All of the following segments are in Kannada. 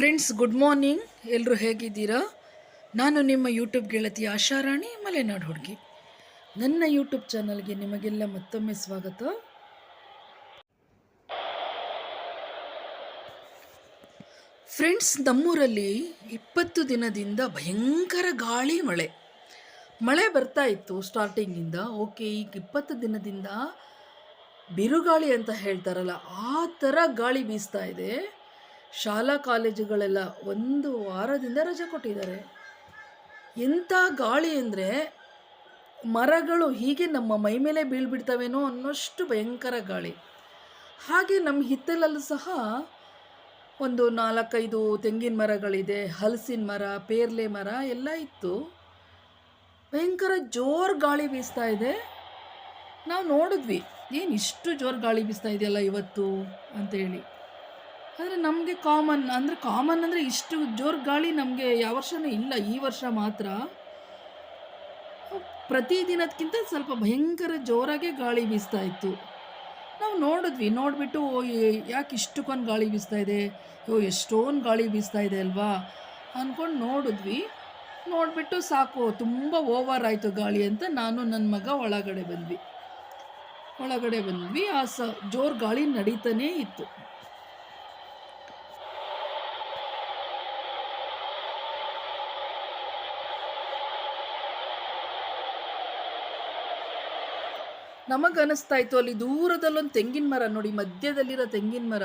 ಫ್ರೆಂಡ್ಸ್ ಗುಡ್ ಮಾರ್ನಿಂಗ್ ಎಲ್ಲರೂ ಹೇಗಿದ್ದೀರಾ? ನಾನು ನಿಮ್ಮ ಯೂಟ್ಯೂಬ್ ಗೆಳತಿ ಆಶಾರಾಣಿ ಮಲೆನಾಡು ಹುಡುಗಿ. ನನ್ನ ಯೂಟ್ಯೂಬ್ ಚಾನಲ್ಗೆ ನಿಮಗೆಲ್ಲ ಮತ್ತೊಮ್ಮೆ ಸ್ವಾಗತ. ಫ್ರೆಂಡ್ಸ್ ನಮ್ಮೂರಲ್ಲಿ ಇಪ್ಪತ್ತು ದಿನದಿಂದ ಭಯಂಕರ ಗಾಳಿ, ಮಳೆ. ಮಳೆ ಬರ್ತಾ ಇತ್ತು ಸ್ಟಾರ್ಟಿಂಗಿಂದ ಓಕೆ ಈಗ ಇಪ್ಪತ್ತು ದಿನದಿಂದ ಬಿರುಗಾಳಿ ಅಂತ ಹೇಳ್ತಾರಲ್ಲ, ಆ ಥರ ಗಾಳಿ ಬೀಸ್ತಾ ಇದೆ. ಶಾಲಾ ಕಾಲೇಜುಗಳೆಲ್ಲ ಒಂದು ವಾರದಿಂದ ರಜೆ ಕೊಟ್ಟಿದ್ದಾರೆ. ಎಂಥ ಗಾಳಿ ಅಂದರೆ ಮರಗಳು ಹೀಗೆ ನಮ್ಮ ಮೈ ಮೇಲೆ ಬೀಳ್ಬಿಡ್ತವೇನೋ ಅನ್ನೋಷ್ಟು ಭಯಂಕರ ಗಾಳಿ. ಹಾಗೆ ನಮ್ಮ ಹಿತ್ತಲಲ್ಲೂ ಸಹ ಒಂದು ನಾಲ್ಕೈದು ತೆಂಗಿನ ಮರಗಳಿದೆ, ಹಲಸಿನ ಮರ, ಪೇರ್ಲೆ ಮರ ಎಲ್ಲ ಇತ್ತು. ಭಯಂಕರ ಜೋರು ಗಾಳಿ ಬೀಸ್ತಾ ಇದೆ. ನಾವು ನೋಡಿದ್ವಿ, ಏನು ಇಷ್ಟು ಜೋರು ಗಾಳಿ ಬೀಸ್ತಾ ಇದೆಯಲ್ಲ ಇವತ್ತು ಅಂತೇಳಿ. ಆದರೆ ನಮಗೆ ಕಾಮನ್ ಅಂದರೆ ಕಾಮನ್ ಅಂದರೆ ಇಷ್ಟು ಜೋರು ಗಾಳಿ ನಮಗೆ ಯಾವ ವರ್ಷವೂ ಇಲ್ಲ, ಈ ವರ್ಷ ಮಾತ್ರ. ಪ್ರತಿ ದಿನದಕ್ಕಿಂತ ಸ್ವಲ್ಪ ಭಯಂಕರ ಜೋರಾಗೆ ಗಾಳಿ ಬೀಸ್ತಾ ಇತ್ತು. ನಾವು ನೋಡಿದ್ವಿ, ನೋಡಿಬಿಟ್ಟು ಯಾಕೆ ಇಷ್ಟಕ್ಕೊಂದು ಗಾಳಿ ಬೀಸ್ತಾ ಇದೆ? ಅಯ್ಯೋ ಎಷ್ಟೊಂದು ಗಾಳಿ ಬೀಸ್ತಾ ಇದೆ ಅಲ್ವಾ? ಅಂದ್ಕೊಂಡು ನೋಡಿದ್ವಿ. ನೋಡಿಬಿಟ್ಟು ಸಾಕು, ತುಂಬ ಓವರ್ ಆಯಿತು ಗಾಳಿ ಅಂತ ನಾನು ನನ್ನ ಮಗ ಒಳಗಡೆ ಬಂದ್ವಿ. ಒಳಗಡೆ ಬಂದ್ವಿ, ಆ ಸ, ಜೋರು ಗಾಳಿ ನಡೀತಾನೇ ಇತ್ತು. ನಮಗನ್ನಿಸ್ತಾ ಇತ್ತು ಅಲ್ಲಿ ದೂರದಲ್ಲೊಂದು ತೆಂಗಿನ ಮರ, ನೋಡಿ ಮಧ್ಯದಲ್ಲಿರೋ ತೆಂಗಿನ ಮರ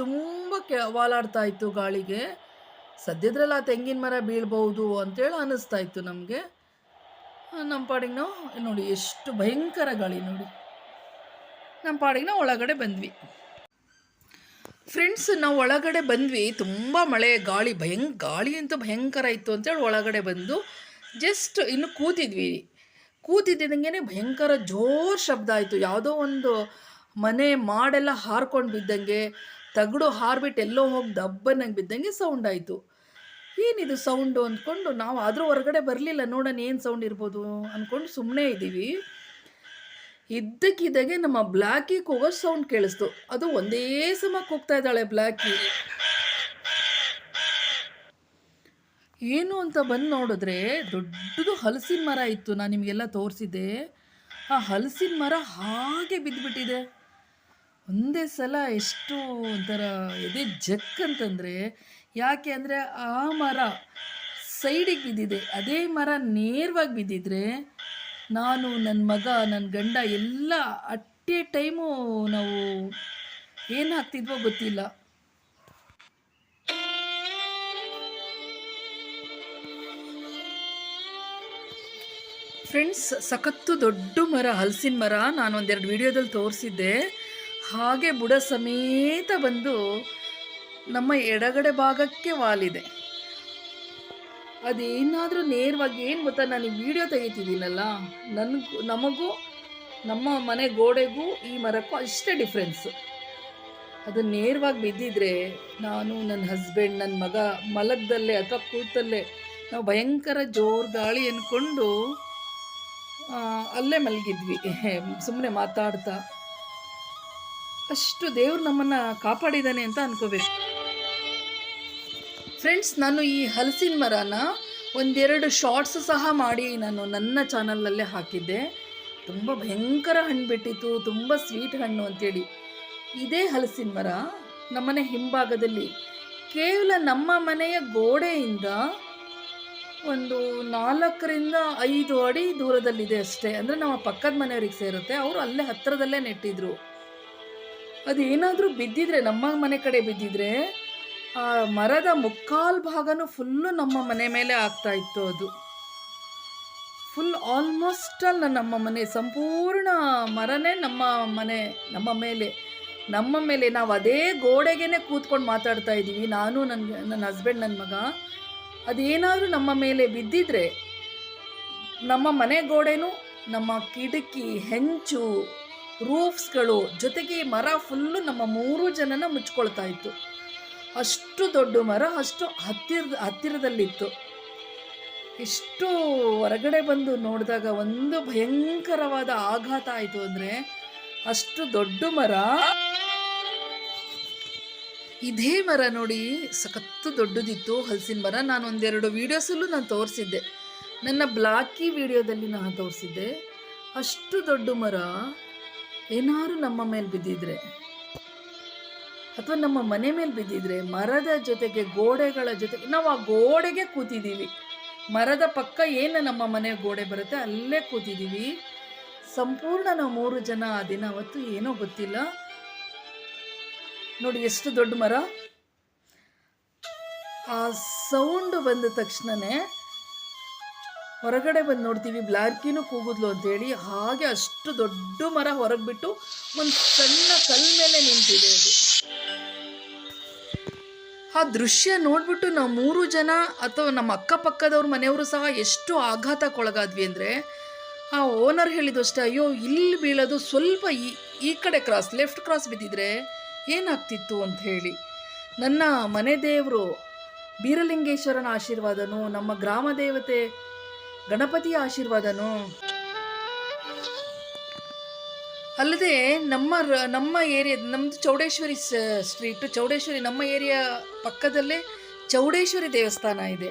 ತುಂಬ ಕೆ ವಾಲಾಡ್ತಾ ಇತ್ತು ಗಾಳಿಗೆ. ಸದ್ಯದ್ರಲ್ಲಿ ಆ ತೆಂಗಿನ ಮರ ಬೀಳ್ಬೋದು ಅಂತೇಳಿ ಅನ್ನಿಸ್ತಾ ಇತ್ತು ನಮಗೆ ನಮ್ಮ ಪಾಡಿಗೆ ನಾವು, ನೋಡಿ ಎಷ್ಟು ಭಯಂಕರ ಗಾಳಿ ನೋಡಿ. ನಮ್ಮ ಪಾಡಿಗೆ ನಾವು ಒಳಗಡೆ ಬಂದ್ವಿ. ಫ್ರೆಂಡ್ಸ್, ನಾವು ಒಳಗಡೆ ಬಂದ್ವಿ. ತುಂಬ ಮಳೆ, ಗಾಳಿ ಭಯಂ ಗಾಳಿ ಅಂತೂ ಭಯಂಕರ ಇತ್ತು ಅಂತೇಳಿ ಒಳಗಡೆ ಬಂದು ಜಸ್ಟ್ ಇನ್ನು ಕೂತಿದ್ವಿ. ಕೂತಿದ್ದಂಗೆ ಭಯಂಕರ ಜೋರು ಶಬ್ದ ಆಯಿತು. ಯಾವುದೋ ಒಂದು ಮನೆ ಮಾಡೆಲ್ಲ ಹಾರ್ಕೊಂಡು ಬಿದ್ದಂಗೆ, ತಗಡು ಹಾರ್ಬಿಟ್ಟು ಎಲ್ಲೋ ಹೋಗಿ ದಬ್ಬನಂಗೆ ಬಿದ್ದಂಗೆ ಸೌಂಡ್ ಆಯಿತು. ಏನಿದು ಸೌಂಡು ಅಂದ್ಕೊಂಡು ನಾವು ಆದರೂ ಹೊರಗಡೆ ಬರಲಿಲ್ಲ. ನೋಡೋಣ ಏನು ಸೌಂಡ್ ಇರ್ಬೋದು ಅಂದ್ಕೊಂಡು ಸುಮ್ಮನೆ ಇದ್ದೀವಿ. ಇದ್ದಕ್ಕಿದ್ದಾಗೆ ನಮ್ಮ ಬ್ಲ್ಯಾಕಿ ಕೂಗೋ ಸೌಂಡ್ ಕೇಳಿಸ್ತು. ಅದು ಒಂದೇ ಸಮ ಕೂಗ್ತಾ ಇದ್ದಾಳೆ ಬ್ಲ್ಯಾಕಿ ಏನು ಅಂತ ಬಂದು ನೋಡಿದ್ರೆ ದೊಡ್ಡದು ಹಲಸಿನ ಮರ ಇತ್ತು ನಾನು ನಿಮಗೆಲ್ಲ ತೋರಿಸಿದ್ದೆ. ಆ ಹಲಸಿನ ಮರ ಹಾಗೆ ಬಿದ್ದುಬಿಟ್ಟಿದೆ ಒಂದೇ ಸಲ ಎಷ್ಟು ಒಂಥರ ಎದೆ ಜಕ್ ಅಂತಂದರೆ, ಯಾಕೆ ಅಂದರೆ ಆ ಮರ ಸೈಡಿಗೆ ಬಿದ್ದಿದೆ. ಅದೇ ಮರ ನೇರವಾಗಿ ಬಿದ್ದಿದ್ರೆ ನಾನು ನನ್ನ ಮಗ ನನ್ನ ಗಂಡ ಎಲ್ಲ ಅಟ್ಟೆ ಟೈಮು ನಾವು ಏನು ಹಾಕ್ತಿದ್ವೋ ಗೊತ್ತಿಲ್ಲ. ಫ್ರೆಂಡ್ಸ್ ಸಖತ್ತು ದೊಡ್ಡ ಮರ, ಹಲಸಿನ ಮರ ನಾನು ಒಂದೆರಡು ವಿಡಿಯೋದಲ್ಲಿ ತೋರಿಸಿದ್ದೆ. ಹಾಗೆ ಬುಡ ಸಮೇತ ಬಂದು ನಮ್ಮ ಎಡಗಡೆ ಭಾಗಕ್ಕೆ ವಾಲಿದೆ. ಅದೇನಾದರೂ ನೇರವಾಗಿ ಏನು ಗೊತ್ತಾ, ನಾನು ಈ ವಿಡಿಯೋ ತೆಗಿತಿದ್ದೀನಲ್ಲ, ನನಗೂ, ನಮಗೂ, ನಮ್ಮ ಮನೆ ಗೋಡೆಗೂ ಈ ಮರಕ್ಕೂ ಅಷ್ಟೇ ಡಿಫ್ರೆನ್ಸು ಅದು ನೇರವಾಗಿ ಬಿದ್ದಿದ್ರೆ ನಾನು ನನ್ನ ಹಸ್ಬೆಂಡ್ ನನ್ನ ಮಗ ಮಲಗದಲ್ಲೇ ಅಥವಾ ಕೂತಲ್ಲೇ ನಾವು ಭಯಂಕರ ಜೋರು ಗಾಳಿ ಅಂದ್ಕೊಂಡು ಅಲ್ಲೇ ಮಲಗಿದ್ವಿ. ಸುಮ್ಮನೆ ಮಾತಾಡ್ತಾ. ಅಷ್ಟು ದೇವ್ರು ನಮ್ಮನ್ನು ಕಾಪಾಡಿದ್ದಾನೆ ಅಂತ ಅನ್ಕೋಬೇಕು. ಫ್ರೆಂಡ್ಸ್ ನಾನು ಈ ಹಲಸಿನ ಮರನ ಒಂದೆರಡು ಶಾರ್ಟ್ಸ್ ಸಹ ಮಾಡಿ ನಾನು ನನ್ನ ಚಾನಲಲ್ಲೇ ಹಾಕಿದ್ದೆ. ತುಂಬ ಭಯಂಕರ ಹಣ್ಣು ಬಿಟ್ಟಿತ್ತು, ತುಂಬ ಸ್ವೀಟ್ ಹಣ್ಣು ಅಂತೇಳಿ. ಇದೇ ಹಲಸಿನ ಮರ ನಮ್ಮನೆ ಹಿಂಭಾಗದಲ್ಲಿ. ಕೇವಲ ನಮ್ಮ ಮನೆಯ ಗೋಡೆಯಿಂದ ಒಂದು ನಾಲ್ಕರಿಂದ ಐದು ಅಡಿ ದೂರದಲ್ಲಿದೆ ಅಷ್ಟೇ. ಅಂದರೆ ನಮ್ಮ ಪಕ್ಕದ ಮನೆಯವ್ರಿಗೆ ಸೇರುತ್ತೆ. ಅವರು ಅಲ್ಲೇ ಹತ್ತಿರದಲ್ಲೇ ನೆಟ್ಟಿದ್ರು. ಅದೇನಾದರೂ ಬಿದ್ದಿದ್ರೆ, ನಮ್ಮ ಮನೆ ಕಡೆ ಬಿದ್ದಿದ್ರೆ, ಆ ಮರದ ಮುಕ್ಕಾಲು ಭಾಗನೂ ಫುಲ್ಲು ನಮ್ಮ ಮನೆ ಮೇಲೆ ಆಗ್ತಾ ಇತ್ತು ಅದು. ಫುಲ್ ಆಲ್ಮೋಸ್ಟ್ ಅಲ್ಲ ನಮ್ಮ ಮನೆ, ಸಂಪೂರ್ಣ ಮರನೇ ನಮ್ಮ ಮನೆ, ನಮ್ಮ ಮೇಲೆ. ನಮ್ಮ ಮೇಲೆ ನಾವು ಅದೇ ಗೋಡೆಗೇನೆ ಕೂತ್ಕೊಂಡು ಮಾತಾಡ್ತಾ ಇದ್ದೀವಿ ನಾನು ನನ್ನ ನನ್ನ ಹಸ್ಬೆಂಡ್ ನನ್ನ ಮಗ. ಅದೇನಾದರೂ ನಮ್ಮ ಮೇಲೆ ಬಿದ್ದಿದ್ರೆ ನಮ್ಮ ಮನೆ ಗೋಡೆನೂ, ನಮ್ಮ ಕಿಟಕಿ, ಹೆಂಚು ರೂಫ್ಸ್ಗಳು ಜೊತೆಗೆ ಮರ ಫುಲ್ಲು ನಮ್ಮ ಮೂರು ಜನನ ಮುಚ್ಕೊಳ್ತಾ ಇತ್ತು. ಅಷ್ಟು ದೊಡ್ಡ ಮರ, ಅಷ್ಟು ಹತ್ತಿರ, ಹತ್ತಿರದಲ್ಲಿತ್ತು. ಇಷ್ಟು ಹೊರಗಡೆ ಬಂದು ನೋಡಿದಾಗ ಒಂದು ಭಯಂಕರವಾದ ಆಘಾತ ಆಯಿತು ಅಂದರೆ ಅಷ್ಟು ದೊಡ್ಡ ಮರ ಇದೇ ಮರ ನೋಡಿ ಸಖತ್ತು ದೊಡ್ಡದಿತ್ತು ಹಲಸಿನ ಮರ ನಾನು ಒಂದೆರಡು ವೀಡಿಯೋಸಲ್ಲೂ ನಾನು ತೋರಿಸಿದ್ದೆ. ನನ್ನ ಬ್ಲಾಕಿ ವಿಡಿಯೋದಲ್ಲಿ ನಾನು ತೋರಿಸಿದ್ದೆ. ಅಷ್ಟು ದೊಡ್ಡ ಮರ ಏನಾದ್ರು ನಮ್ಮ ಮೇಲೆ ಬಿದ್ದಿದ್ರೆ ಅಥವಾ ನಮ್ಮ ಮನೆ ಮೇಲೆ ಬಿದ್ದಿದ್ರೆ ಮರದ ಜೊತೆಗೆ ಗೋಡೆಗಳ ಜೊತೆಗೆ ನಾವು ಆ ಗೋಡೆಗೆ ಕೂತಿದ್ದೀವಿ. ಮರದ ಪಕ್ಕ ಏನು ನಮ್ಮ ಮನೆ ಗೋಡೆ ಬರುತ್ತೆ ಅಲ್ಲೇ ಕೂತಿದ್ದೀವಿ. ಸಂಪೂರ್ಣ ನಾವು ಮೂರು ಜನ ಆ ದಿನ, ಅವತ್ತು ಏನೋ ಗೊತ್ತಿಲ್ಲ. ನೋಡಿ, ಎಷ್ಟು ದೊಡ್ಡ ಮರ? ಆ ಸೌಂಡ್ ಬಂದ ತಕ್ಷಣನೇ ಹೊರಗಡೆ ಬಂದು ನೋಡ್ತೀವಿ, ಬ್ಲಾರ್ಕಿನೂ ಕೂಗುದ್ಲು ಅಂತೇಳಿ. ಹಾಗೆ ಅಷ್ಟು ದೊಡ್ಡ ಮರ ಹೊರಗೆ ಬಿಟ್ಟು ಒಂದು ಸಣ್ಣ ಕಲ್ ಮೇಲೆ ನಿಂತಿದೆ ಅದು. ಆ ದೃಶ್ಯ ನೋಡ್ಬಿಟ್ಟು ನಾವು ಮೂರು ಜನ ಅಥವಾ ನಮ್ಮ ಅಕ್ಕಪಕ್ಕದವ್ರ ಮನೆಯವರು ಸಹ ಎಷ್ಟು ಆಘಾತಕ್ಕೊಳಗಾದ್ವಿ ಅಂದರೆ, ಆ ಓನರ್ ಹೇಳಿದಷ್ಟೇ ಅಯ್ಯೋ, ಇಲ್ಲಿ ಬೀಳೋದು ಸ್ವಲ್ಪ ಈ ಈ ಕಡೆ ಕ್ರಾಸ್ ಲೆಫ್ಟ್ ಕ್ರಾಸ್ ಬಿದ್ದಿದ್ರೆ ಏನಾಗ್ತಿತ್ತು ಅಂತ ಹೇಳಿ. ನನ್ನ ಮನೆ ದೇವರು ಬೀರಲಿಂಗೇಶ್ವರನ ಆಶೀರ್ವಾದನು, ನಮ್ಮ ಗ್ರಾಮ ದೇವತೆ ಗಣಪತಿಯ ಆಶೀರ್ವಾದನು? ಅಲ್ಲದೆ ನಮ್ಮ ನಮ್ಮ ಏರಿಯಾ ನಮ್ಮದು ಚೌಡೇಶ್ವರಿ ಸ್ಟ್ರೀಟು, ಚೌಡೇಶ್ವರಿ ನಮ್ಮ ಏರಿಯಾ ಪಕ್ಕದಲ್ಲೇ ಚೌಡೇಶ್ವರಿ ದೇವಸ್ಥಾನ ಇದೆ.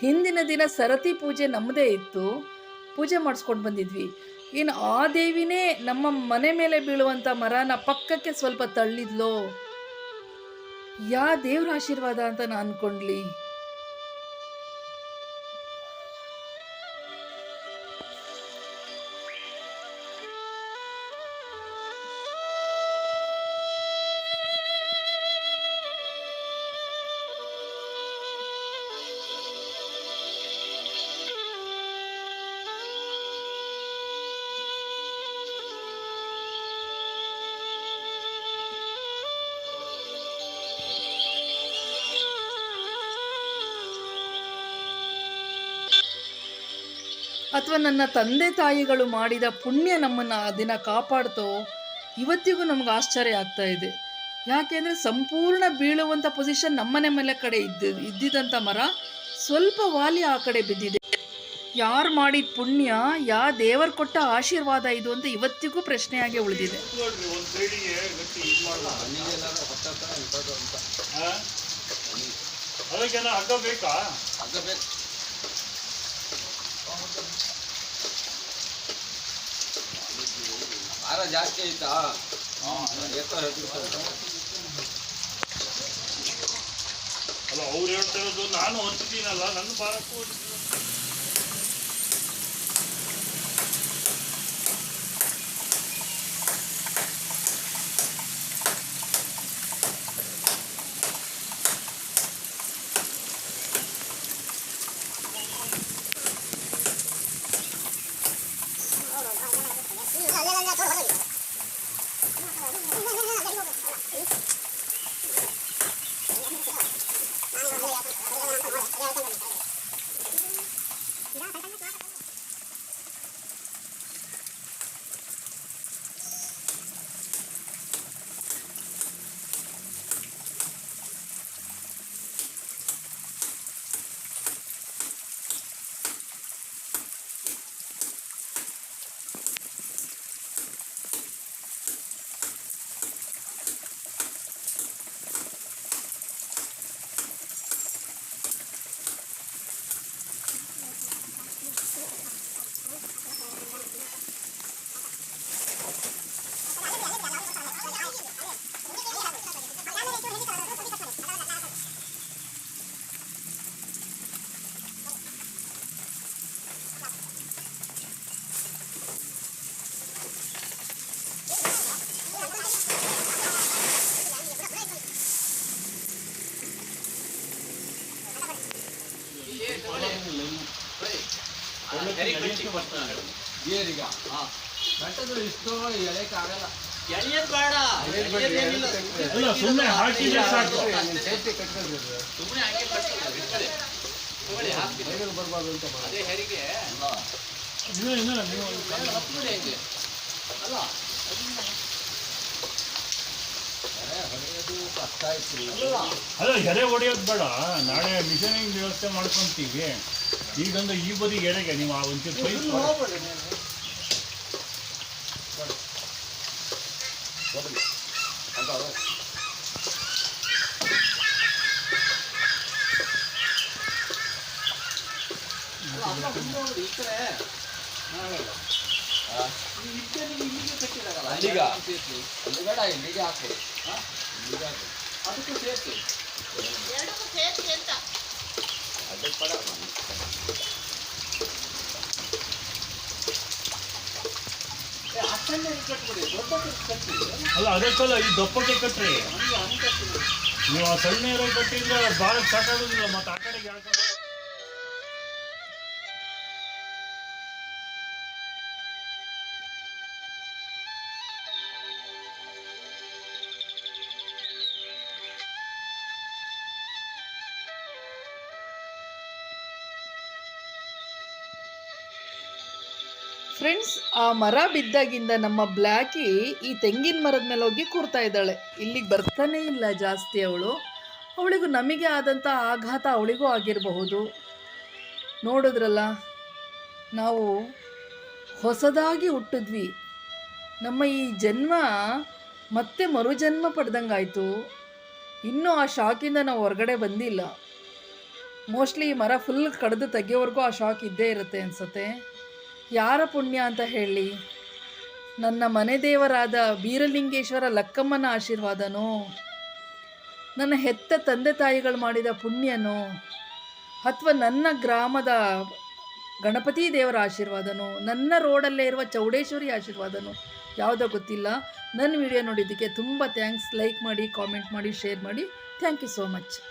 ಹಿಂದಿನ ದಿನ ಸರತಿ ಪೂಜೆ ನಮ್ಮದೇ ಇತ್ತು. ಪೂಜೆ ಮಾಡಿಸ್ಕೊಂಡು ಬಂದಿದ್ವಿ. ಇನ್ನು ಆ ದೇವಿನೇ ನಮ್ಮ ಮನೆ ಮೇಲೆ ಬೀಳುವಂಥ ಮರನ ಪಕ್ಕಕ್ಕೆ ಸ್ವಲ್ಪ ತಳ್ಳಿದ್ಲೋ? ಯಾ ದೇವ್ರ ಆಶೀರ್ವಾದ ಅಂತ ನಾನು ಅನ್ಕೊಂಡ್ಲಿ. ಅಥವಾ ನನ್ನ ತಂದೆ ತಾಯಿಗಳು ಮಾಡಿದ ಪುಣ್ಯ ನಮ್ಮನ್ನು ಆ ದಿನ ಕಾಪಾಡ್ತೋ, ಇವತ್ತಿಗೂ ನಮ್ಗೆ ಆಶ್ಚರ್ಯ ಆಗ್ತಾ ಇದೆ. ಯಾಕೆಂದರೆ ಸಂಪೂರ್ಣ ಬೀಳುವಂಥ ಪೊಸಿಷನ್ ನಮ್ಮನೆ ಮೇಲೆ ಕಡೆ ಇದ್ದ ಇದ್ದಿದ್ದಂಥ ಮರ ಸ್ವಲ್ಪ ವಾಲಿ ಆ ಕಡೆ ಬಿದ್ದಿದೆ. ಯಾರು ಮಾಡಿದ ಪುಣ್ಯ, ಯಾ ದೇವರು ಕೊಟ್ಟ ಆಶೀರ್ವಾದ ಇದು ಅಂತ ಇವತ್ತಿಗೂ ಪ್ರಶ್ನೆಯಾಗಿ ಉಳಿದಿದೆ. ಭಾರ ಜಾಸ್ತಿ ಆಯ್ತಾ? ಅಲ್ಲ ಅವ್ರು ಹೇಳ್ತಾ ಇರೋದು ನಾನು ಹೊಂದಿದ್ದೀನಲ್ಲ ನನ್ನ ಭಾರಕ್ಕೂ ಹೊಂದಿದ್ದೀನಿ. ಬೇರಿಗ. ಕಟ್ಟದ್ರು ಇಷ್ಟು ಎಳೆಕ್ ಆಗಲ್ಲ ಎಳೆಯೋದ್ ಬೇಡ. ಎಳೆಯೋದೇನಿಲ್ಲ. ಅಲ್ಲ ಸುಮ್ಮನೆ ಹಾಕಿದ್ರೆ ಸಾಕು. ಸೇಫ್ಟಿ ಕಟ್ಕೊಳ್ಳಿ, ಬರ್ಬಾರ್ದು ಅಂತ ಅದೇ ಹೆರಿಗೆ. ನೀವು ಹತ್ಬಿಡಿ ಹಂಗೆ. ಅಲ್ಲ ಎರೆ ಹೊಡೆಯೋದು ಬೇಡ. ನಾಳೆ ಮಿಷನಿಂಗ್ ವ್ಯವಸ್ಥೆ ಮಾಡ್ಕೊಂತೀವಿ. ಈಗಂದ್ರೆ ಈ ಬದಿ ಎಡೆಗೆ ನೀವು ಆ ಒಂಚೂರು ಪೈಪ್ ಅಲ್ಲಿಗ? ಬೇಡ ಇಲ್ಲಿಗೆ ಅದಕ್ಕೂ ಸೇರ್ತಿ ಅಂತ. ಅದಕ್ಕೆ ಪಡ ಅಲ್ಲ, ಅದಕ್ಕಲ್ಲ ಈ ದಪ್ಪಕ್ಕೆ ಕಟ್ಟ್ರಿ ನೀವು ಆ ಸಣ್ಣ ಇರೋ ಕಟ್ಟಿದ್ರೆ ಭಾಳ ಸಾಕಾಗೋದಿಲ್ಲ ಮತ್ತೆ ಆ ಕಡೆಗೆ ಫ್ರೆಂಡ್ಸ್, ಆ ಮರ ಬಿದ್ದಾಗಿಂದ ನಮ್ಮ ಬ್ಲ್ಯಾಕಿ ಈ ತೆಂಗಿನ ಮರದ ಮೇಲೆ ಹೋಗಿ ಕೂರ್ತಾ ಇದ್ದಾಳೆ. ಇಲ್ಲಿಗೆ ಬರ್ತಾನೆ ಇಲ್ಲ ಜಾಸ್ತಿ ಅವಳು. ಅವಳಿಗೂ ನಮಗೆ ಆದಂಥ ಆಘಾತ ಅವಳಿಗೂ ಆಗಿರಬಹುದು. ನೋಡಿದ್ರಲ್ಲ, ನಾವು ಹೊಸದಾಗಿ ಹುಟ್ಟಿದ್ವಿ. ನಮ್ಮ ಈ ಜನ್ಮ ಮತ್ತೆ ಮರುಜನ್ಮ ಪಡೆದಂಗಾಯಿತು. ಇನ್ನೂ ಆ ಶಾಕಿಂದ ನಾವು ಹೊರಗಡೆ ಬಂದಿಲ್ಲ. ಮೋಸ್ಟ್ಲಿ ಈ ಮರ ಫುಲ್ ಕಡ್ದು ತೆಗೆಯೋವರೆಗೂ ಆ ಶಾಕ್ ಇದ್ದೇ ಇರುತ್ತೆ ಅನಿಸುತ್ತೆ. ಯಾರ ಪುಣ್ಯ ಅಂತ ಹೇಳಿ? ನನ್ನ ಮನೆ ದೇವರಾದ ಬೀರಲಿಂಗೇಶ್ವರ ಲಕ್ಕಮ್ಮನ ಆಶೀರ್ವಾದನೋ? ನನ್ನ ಹೆತ್ತ ತಂದೆ ತಾಯಿಗಳು ಮಾಡಿದ ಪುಣ್ಯನೋ? ಅಥವಾ ನನ್ನ ಗ್ರಾಮದ ಗಣಪತಿ ದೇವರ ಆಶೀರ್ವಾದನೋ? ನನ್ನ ರೋಡಲ್ಲೇ ಇರುವ ಚೌಡೇಶ್ವರಿ ಆಶೀರ್ವಾದನೋ? ಯಾವುದೋ ಗೊತ್ತಿಲ್ಲ. ನನ್ನ ವಿಡಿಯೋ ನೋಡಿದ್ದಕ್ಕೆ ತುಂಬ ಥ್ಯಾಂಕ್ಸ್ ಲೈಕ್ ಮಾಡಿ ಕಾಮೆಂಟ್ ಮಾಡಿ ಶೇರ್ ಮಾಡಿ. Thank you so much